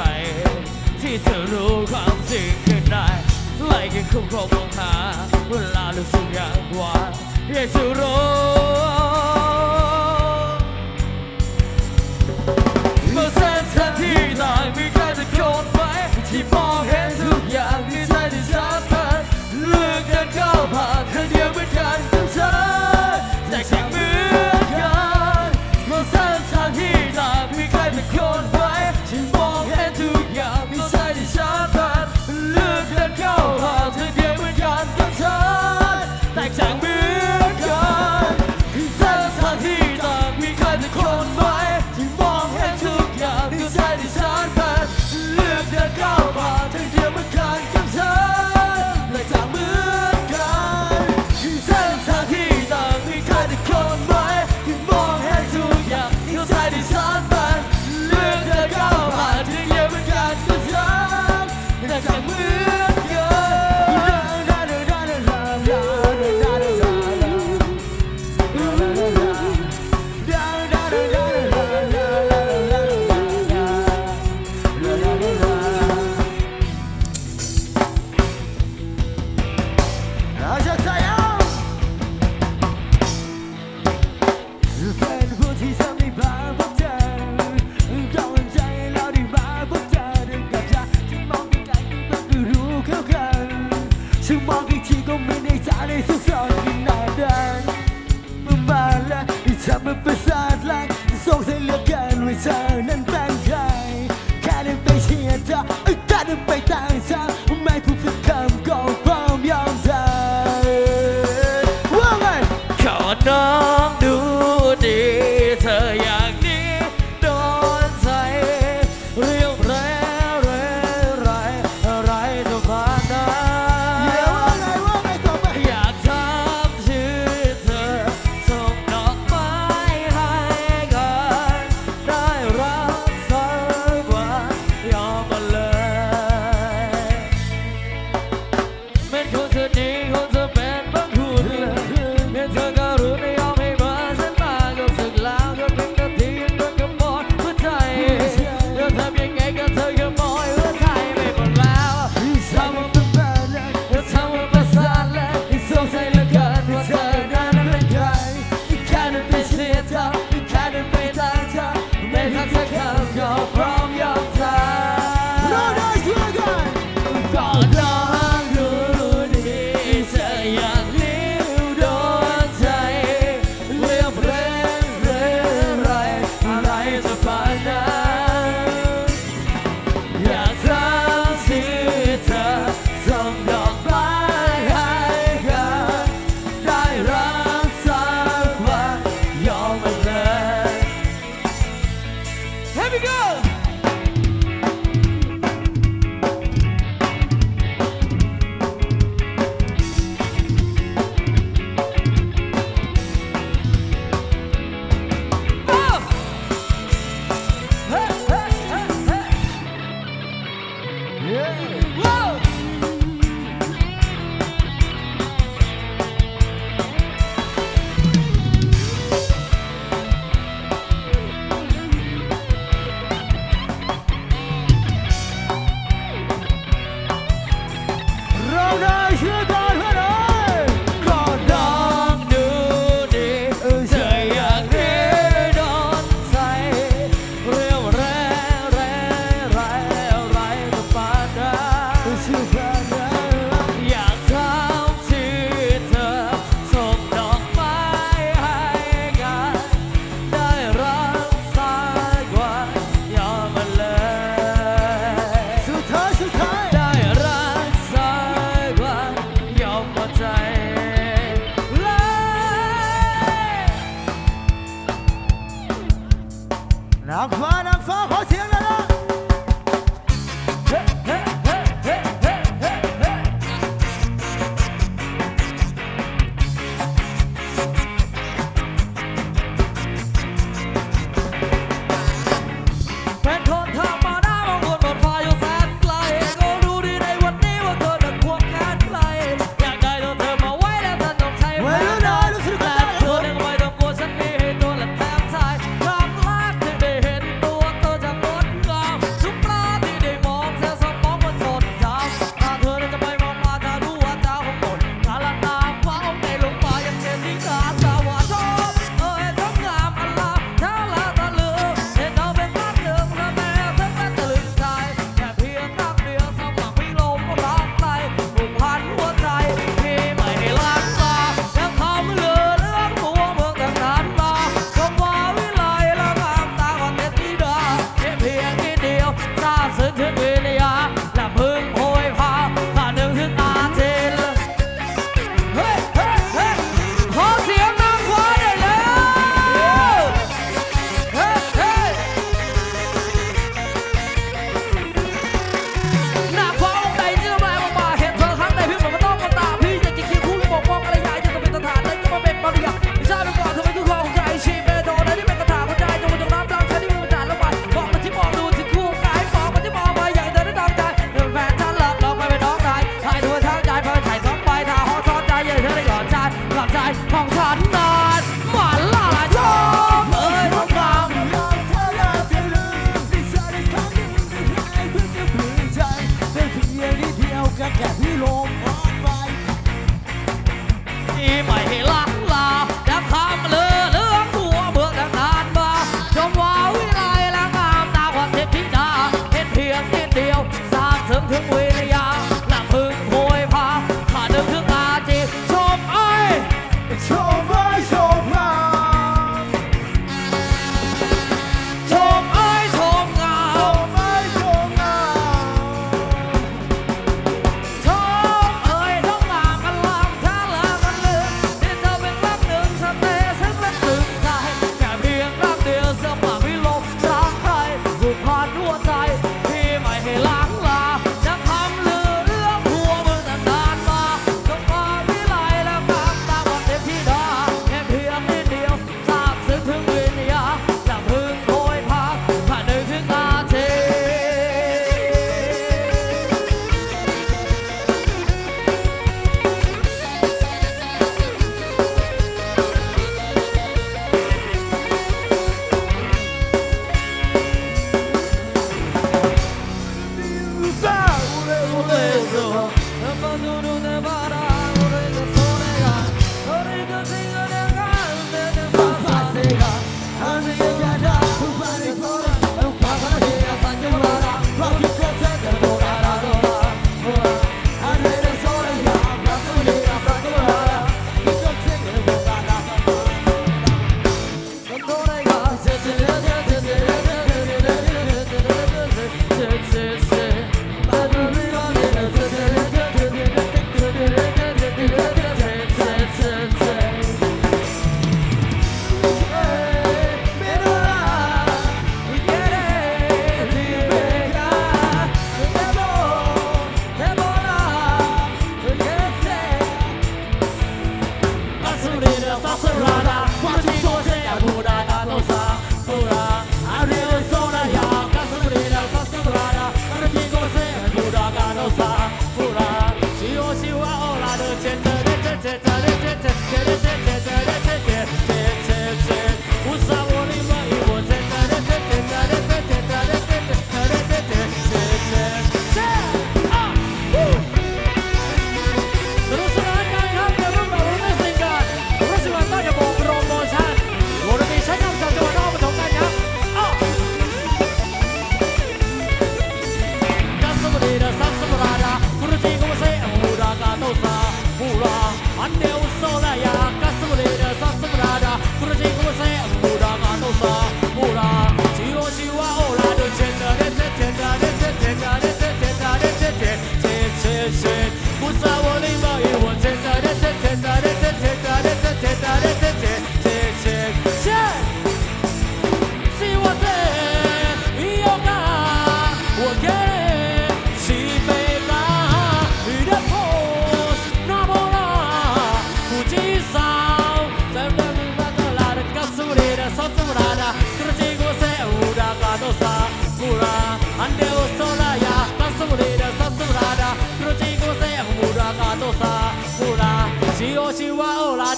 ร ที่เธอรู้ความจริงขึ้นได้ไล่กันคุ้มครองมองหาเวลารู้สุกอย่างหวานอยากจะรู้เมื่อเส้นทางที่ต่ามีการจะโยนไปที่มองเห็นทุกอย่างที่ใจที่สัมพัเลือกเนก้ผ่านเธอเดียวเหมือนกันทั้งเธแต่แค่มือ is hard.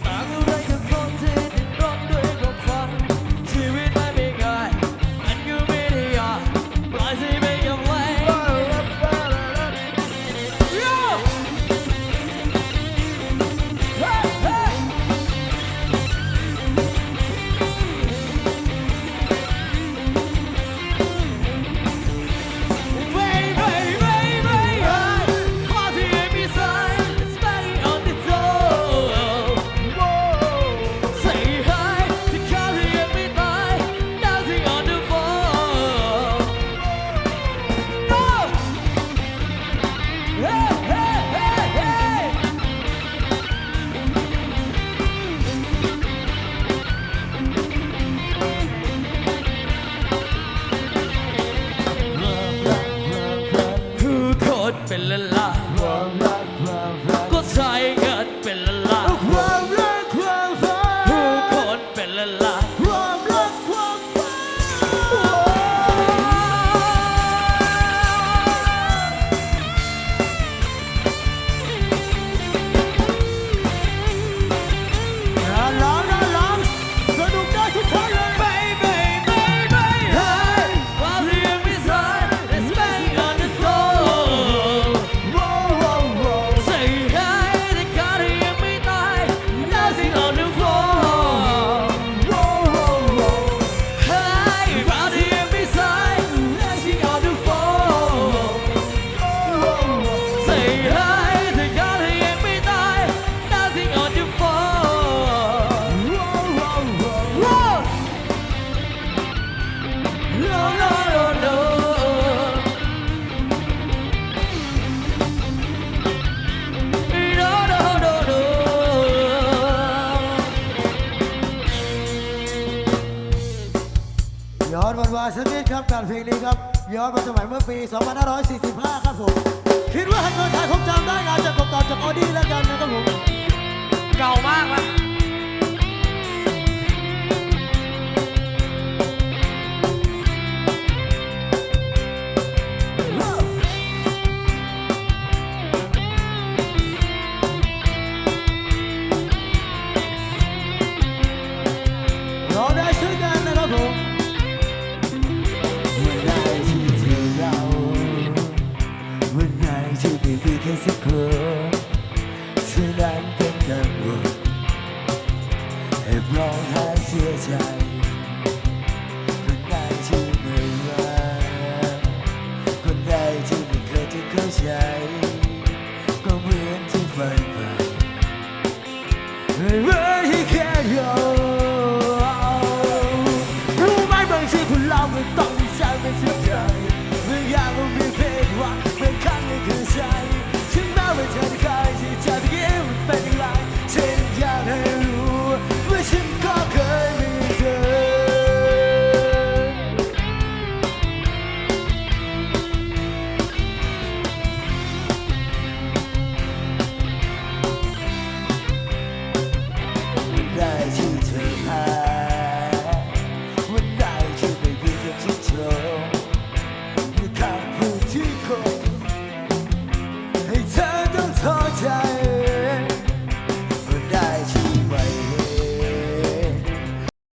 bago ายสมิธครับการเพลงนี้ครับย้อนไปสมัยเมื่อปี 2545 ครับผม คิดว่าให้เงินไทยคงจำได้อาจจะกกบตอบจากออดี้แล้วกันนะครับผม เก่ามากแล้ว